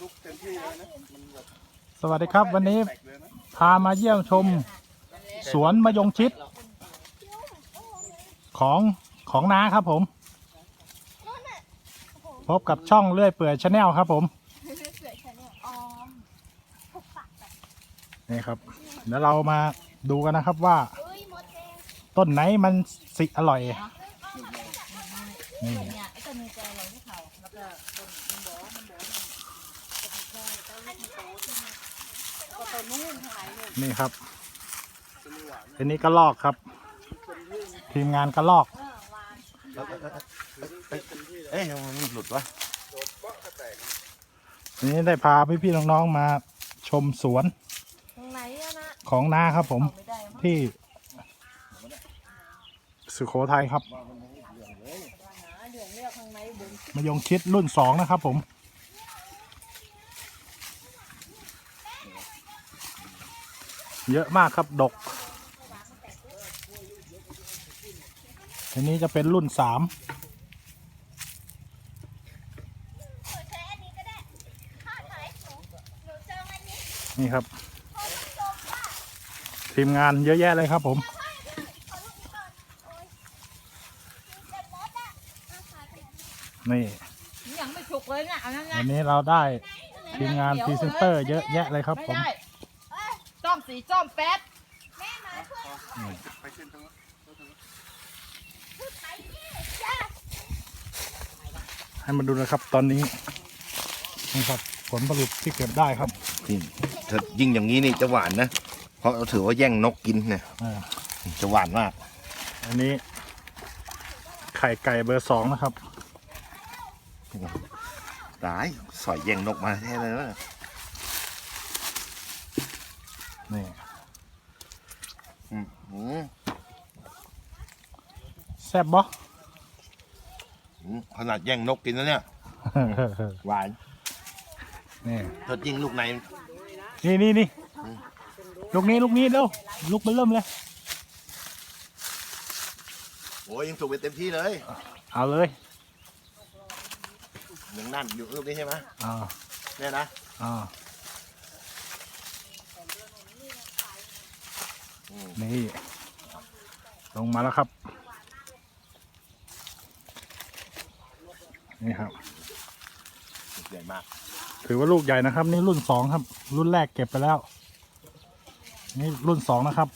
ทุกเต็มที่เลยนะมันแบบสวัสดีครับวันนี้แตกเลยนะพามาเยี่ยมชม สวนมะยงชิด ของของน้าครับผม พบกับช่องเลื่อยเปื่อยชาแนลครับผม เสือชาแนลออมถูกปากแบบนี่ครับเดี๋ยวเรามาดูกันนะครับว่า เอ้ยมดแดงต้นไหนมันสิอร่อยนี่เนี่ยไอ้ต้นนี้จะเราที่เขาแล้วก็ต้นมันบอกมันบอกว่ นจะมีแค่ต้นลูกโตที่มันแล้วก็ต้นนู่นทั้งหลายเลยนี่ครับจะมีหวานอันนี้กระลอกครับ ทีมงานกระลอกเออหวานเอ้ยมันหลุดวะวันนี้ได้พาพี่ๆน้องๆมาชมสวนตรงไหนอะนะของน้าครับผมไม่ได้มั้งที่สุโขทัยครับหาเดืองเลือกข้างในบน มายงชิดรุ่นสองนะครับผม เยอะมากครับ ดก ทีนี้จะเป็นรุ่นสามหนูใช้อันนี้ก็ได้ข้าถอยหนูหนูเจออันนี้นี่ครับขอลูกโดมว่าทีมงานเยอะแยะเลยครับผมขอลูกนี้ก่อนโอ้ยมีแต่มดอะอาขาดไปไหนนี่ยังไม่ฉุกเลยเนี่ยเอานั่นนะวันนี้เราได้ทีมงานพรีเซนเตอร์เยอะแยะเลยครับไม่ผม สีจ้อมแป๊ดแม่มาเพื่อนไปขึ้นตรงนั้นดไทยนี่จ้าให้มาดูนะครับตอนนี้นี่ครับผลผลิตที่เก็บได้ครับนี่ถ้ายิ่งอย่างนี้นี่จะหวานนะ เพราะเราถือว่าแย่งนกกินเนี่ยอ่าจะหวานมาก อันนี้ ไข่ไก่เบอร์สองนะครับ ตายสอยแย่งนกมาแท้เลยนะ นี่อืมอืมแซ่บบ่อืมขนาดแย่งนกกินแล้วเนี่ย หวานนี่ถ้ายิ่งลูกในนี่นี่นี่ลูกนี้ลูกนี้เร็วลูกมันเริ่มเลยโอ้ยยังสุกไปเต็มที่เลย เอาเลยยังนั่นอยู่ลูกนี้ใช่ไหมอ่าเนี่ยนะอ่า อืม นี่ลงมาแล้วครับ นี่ครับลูกใหญ่มาก ถือว่าลูกใหญ่นะครับ นี่รุ่นสองครับ รุ่นแรกเก็บไปแล้ว นี่รุ่นสองนะครับ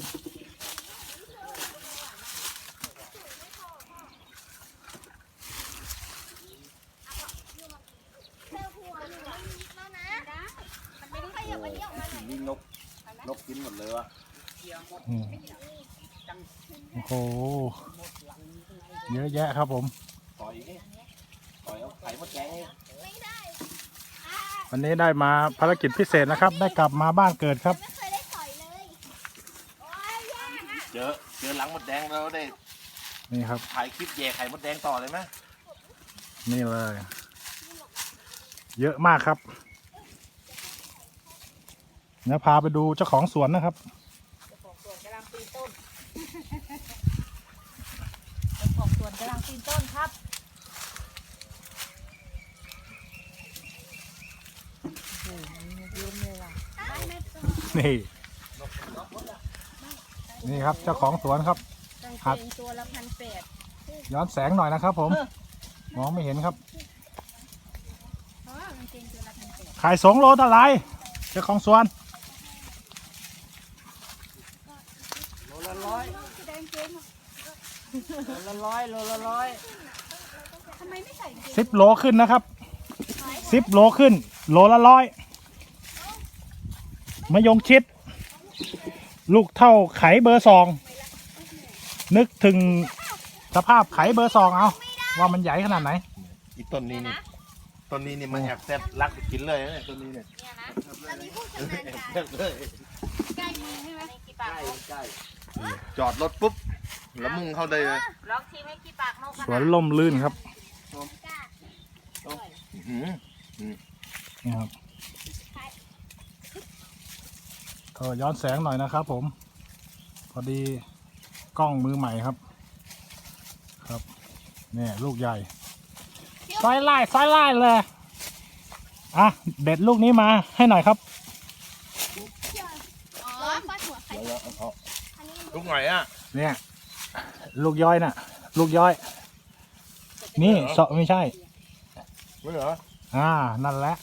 เธอหัวหนูแล้วนะมันไม่ได้ขยับอันนี้ออกมาหน่อยนี่นก นกกินหมดเลยวะ อืมโอ้โห เยอะแยะครับผมปล่อยนี่ปล่อยเอาไข่มดแดงนี่ไม่ได้วันนี้ได้มาภารกิจพิเศษนะครับ ได้กลับมาบ้านเกิดครับ ไม่เคยได้ต่อยเลยโอ้ยแย่อะเจอเจอหลังมดแดงแล้วได้นี่ครับ ถ่ายคลิปแย่ไข่มดแดงต่อเลยไหมนี่เลย เยอะมากครับเดี๋ยวพาไปดูเจ้าของสวนนะครับเจ้าของ สวนกำลังปีนต้นเจ้าของสวนกำลังปีนต้นครับโอ้โหยืมเลยว่ะนี่ นี่ครับเจ้าของสวนครับ กางครัเกบงตัวละพันแปดย้อนแสงหน่อยนะครับ ผม มองไม่เห็นครับ อ๋อกางเกงตัวละพันแปดขายสองโลเท่าไหรเจ้าของสวน โลละร้อย แดงเกมอะ โลละร้อยโลละร้อยทำไมไม่ใส่กางเกงสิบโลขึ้นนะครับสิบโลขึ้น โลละร้อยมะยงชิด ลูกเท่าไขเบอร์สอง นึกถึงสภาพไขเบอร์สองเอา ว่ามันใหญ่ขนาดไหน อีต้นนี้นี่ต้นนี้นี่มันแอบแซ่บรักไปกินเลยนะเนี่ยต้นนี้เนี่ย เนี่ยนะตอนนี้พูดกันนานแอบกันแซ่บเลย ใกล้มือใช่ไหมกี่ปาก ใกล้ใกล้ จอดรถปุ๊บแล้วมึงเข้าได้เลยลองชิมให้กี่ปากนกสวนล่มลื่นครับอื้อหือนี่ครับก็ย้อนแสงหน่อยนะครับผม พอดีกล้องมือใหม่ครับ ครับเนี่ยลูกใหญ่ไซไล่ไซไล่เลย อะ เด็ดลูกนี้มาให้หน่อยครับ อ๋อฟาดหัวใคร เดี๋ยวเอาเอา อันนี้ ลูกไหนอะ เนี่ย ลูกย้อยน่ะ ลูกย้อย นี่เสาะไม่ใช่ ไม่เหรออ่า นั่นแหละ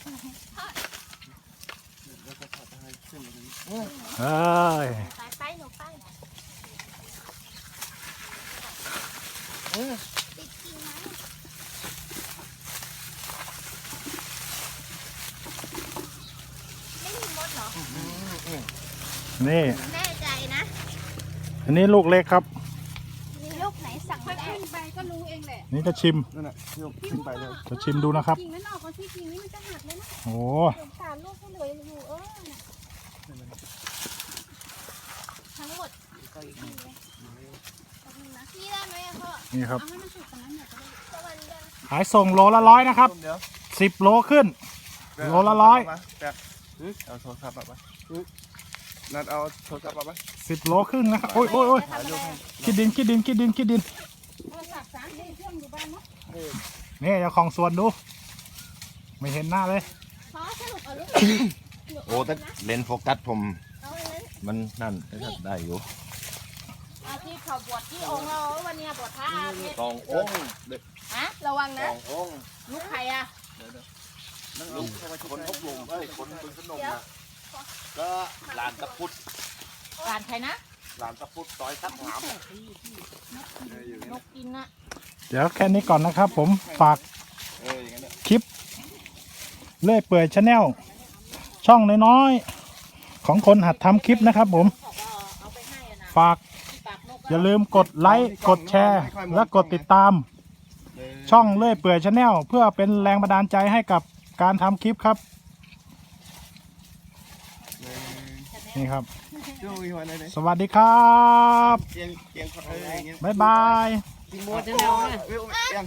เอ้ยไปไปหนูไปติดกิ่งไม้ไม่มีมดเหรอ นี่แน่ใจนะ อันนี้ลูกเล็กครับ มีลูกไหนสั่งถ้าได้ขึ้นไปก็รู้เองแหละนี่จะชิม นั่นน่ะโยกขึ้นไปเลยจะชิมดูนะครับ กิ่งนั้นออกก่อนที่กิ่งนี้มันจะหักเลยนะโอ้สงสารลูกให้เหลืออยู่เออน่ะทั้งหมดนี่ได้ไหมอะพ่อนี่ครับ เอาให้มันสุกตรงนั้นเนี่ยก็ได้ตะวันเดินขายส่งโลละร้อยนะครับเดี๋ยวสิบโลขึ้น โลละร้อย แปะเอาโทรศัพท์มาปะ นัดเอาโทรศัพท์มาปะสิบโลครึ่งนะครับโอ้ยโอ้ยโอ้ยคิดดินคิดดินคิดดินคิดดินโทรศัพท์สามเดือนเครื่องอยู่บ้านเนาะนี่เจ้าของสวนดู ไม่เห็นหน้าเลยพ่อสรุปเอาลูกโอ้แต่เลนส์โฟกัสผมเอาอันนั้นมันนั่นได้อยู่อาที่เขาบวชที่องค์เราวันเนี้ยบวชพระเนี่ยสององค์เด็กฮะระวังสนะององค์ลูกใครอะนั่งลงคนพกลงเอ้ยคนเป็นขนมนะ ก็ลานตะพุดหลานใครนะลานตะพุดซอยสักหามนกกินนะเดี๋ยวแค่นี้ก่อนนะครับผมฝากเอออย่างนั้นน่ะคลิป เลื่อยเปื่อยชาแนลช่องน้อยๆ ของคนหัดทำคลิปนะครับผมบอกว่าเอาไปให้อะนะฝากที่ปากนกอย่าลืมกดไลค์กดแชร์ และกดติดตาม ช่องเลื่อยเปื่อยชาแนลเพื่อเป็นแรงบันดาลใจให้กับการทำคลิปครับ นี่ครับ ช่วงมีวันไหนไหนสวัสดีครับเกียงเกียงเอออย่างเงี้ยบ๊ายบาย กินมดจะแนวนะ เอ้ยเอียง